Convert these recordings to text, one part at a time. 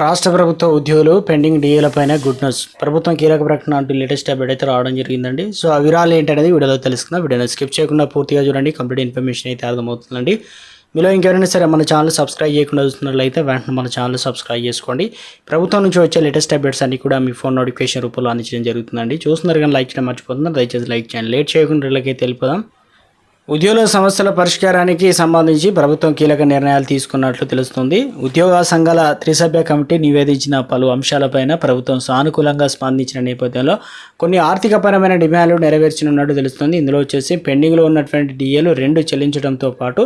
రాష్ట్ర ప్రభుత్వ ఉద్యోగులు పెండింగ్ డిఏలపైన గుడ్ న్యూస్. ప్రభుత్వం కీలక ప్రకటన అంటూ లేటెస్ట్ అప్డేట్ అయితే రావడం జరిగిందండి. సో ఆ వివరాలు ఏంటనేది వీడియోలో తెలుసుకుందాం. వీడియోని స్కిప్ చేయకుండా పూర్తిగా చూడండి. కంప్లీట్ ఇన్ఫర్మేషన్ అయితే అర్థమవుతుందండి. మీలో ఇంకెవరైనా సరే మన ఛానల్ సబ్స్క్రైబ్ చేయకుండా చూస్తున్నట్లయితే వెంటనే మన ఛానల్ సబ్స్క్రైబ్ చేసుకోండి. ప్రభుత్వం నుంచి వచ్చే లేటెస్ట్ అప్డేట్స్ అన్ని కూడా మీ ఫోన్ నోటిఫికేషన్ రూపంలో అందించడం జరుగుతుందండి. చూస్తున్నారు కానీ లైక్ చేయడం మర్చిపోతున్నారు. దయచేసి లైక్ చేయండి. లేట్ చేయకుండా వీళ్ళకైతే వెళ్ళిపోదాం. ఉద్యోగుల సమస్యల పరిష్కారానికి సంబంధించి ప్రభుత్వం కీలక నిర్ణయాలు తీసుకున్నట్లు తెలుస్తుంది. ఉద్యోగ సంఘాల త్రిసభ్య కమిటీ నివేదించిన పలు అంశాలపైన ప్రభుత్వం సానుకూలంగా స్పందించిన నేపథ్యంలో కొన్ని ఆర్థికపరమైన డిమాండ్లు నెరవేర్చనున్నట్టు తెలుస్తుంది. ఇందులో వచ్చేసి పెండింగ్లో ఉన్నటువంటి డిఏలు రెండు చెల్లించడంతో పాటు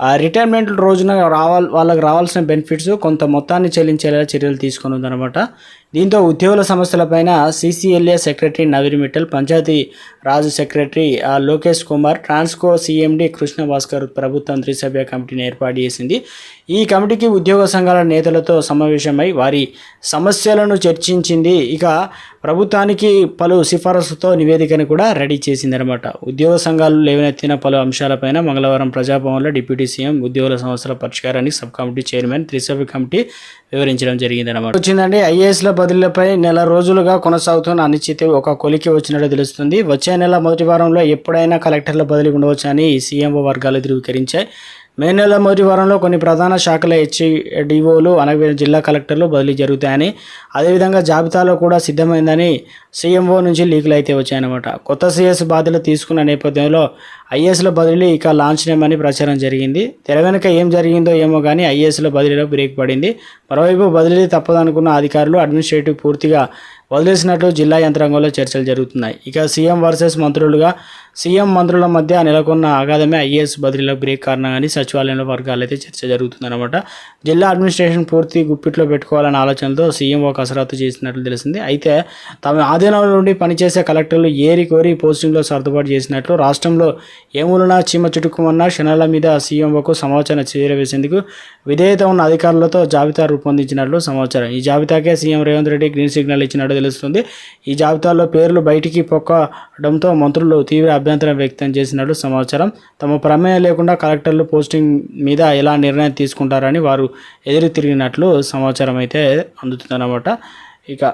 ఆ రిటైర్మెంట్ రోజున రావాల్ వాళ్ళకి రావాల్సిన బెనిఫిట్స్ కొంత మొత్తాన్ని చెల్లించేలా చర్యలు తీసుకుని ఉందన్నమాట దీంతో ఉద్యోగుల సమస్యలపైన CCLA secretary Naveen Mittal Panchayati Raj secretary Lokesh Kumar Transco CMD Krishna Bhaskar ప్రభుత్వం త్రిసభ్య కమిటీని ఏర్పాటు చేసింది. ఈ కమిటీకి ఉద్యోగ సంఘాల నేతలతో సమావేశమై వారి సమస్యలను చర్చించింది. ఇక ప్రభుత్వానికి పలు సిఫారసుతో నివేదికను కూడా రెడీ చేసిందనమాట. ఉద్యోగ సంఘాలు లేవనెత్తిన పలు అంశాలపైన మంగళవారం ప్రజాభవన్లో డిప్యూటీ సీఎం ఉద్యోగుల సమస్యల పరిష్కారానికి సబ్ కమిటీ చైర్మన్ త్రిసభ్య కమిటీ వివరించడం జరిగిందనమాట. వచ్చిందండి ఐఏఎస్ల బదిలీలపై నెల రోజులుగా కొనసాగుతున్న అనిశ్చితి ఒక కొలికి వచ్చినట్టు తెలుస్తుంది. వచ్చే నెల మొదటి వారంలో ఎప్పుడైనా కలెక్టర్ల బదిలీ ఉండవచ్చని సీఎంఓ వర్గాలు ధృవీకరించాయి. మే నెల మొదటి వారంలో కొన్ని ప్రధాన శాఖల హెచ్డిఓలు అనగా జిల్లా కలెక్టర్లు బదిలీ జరుగుతాయని అదేవిధంగా జాబితాలో కూడా సిద్ధమైందని సీఎంఓ నుంచి లీకులు అయితే వచ్చాయన్నమాట. కొత్త సీఎస్ బాధ్యతలు తీసుకున్న నేపథ్యంలో ఐఏఎస్ల బదిలీ ఇక లాంచ్ నేమని ప్రచారం జరిగింది. తెర వెనుక ఏం జరిగిందో ఏమో కానీ ఐఏఎస్ల బదిలీలో బ్రేక్ పడింది. మరోవైపు బదిలీ తప్పదనుకున్న అధికారులు అడ్మినిస్ట్రేటివ్ పూర్తిగా వదిలేసినట్లు జిల్లా యంత్రాంగంలో చర్చలు జరుగుతున్నాయి. ఇక సీఎం వర్సెస్ మంత్రులుగా సీఎం మంత్రుల మధ్య నెలకొన్న ఆగాదమే ఐఏఎస్ బదిలీలో బ్రేక్ కారణంగానే సచివాలయంలో వర్గాలు అయితే చర్చ జరుగుతుందన్నమాట. జిల్లా అడ్మినిస్ట్రేషన్ పూర్తి గుప్పిట్లో పెట్టుకోవాలనే ఆలోచనతో సీఎం ఒక కసరత్తు చేసినట్లు తెలిసింది. అయితే తమ ఆధీనంలో నుండి పనిచేసే కలెక్టర్లు ఏరి కోరి పోస్టింగ్లో సర్దుబాటు చేసినట్లు రాష్ట్రంలో ఏములనా చీమ చుట్టుకుమన్న క్షణాల మీద సీఎంఓకు సమాచారం చేరవేసేందుకు విధేయత ఉన్న అధికారులతో జాబితా రూపొందించినట్లు సమాచారం. ఈ జాబితాకే CM Revanth Reddy green signal ఇచ్చినట్టు తెలుస్తుంది. ఈ జాబితాలో పేర్లు బయటికి పొక్కడంతో మంత్రులు తీవ్ర అభ్యంతరం వ్యక్తం చేసినట్లు సమాచారం. తమ ప్రమేయం లేకుండా కలెక్టర్లు పోస్టింగ్ మీద ఎలా నిర్ణయం తీసుకుంటారని వారు ఎదురు తిరిగినట్లు సమాచారం అయితే అందుతుందన్నమాట. ఇక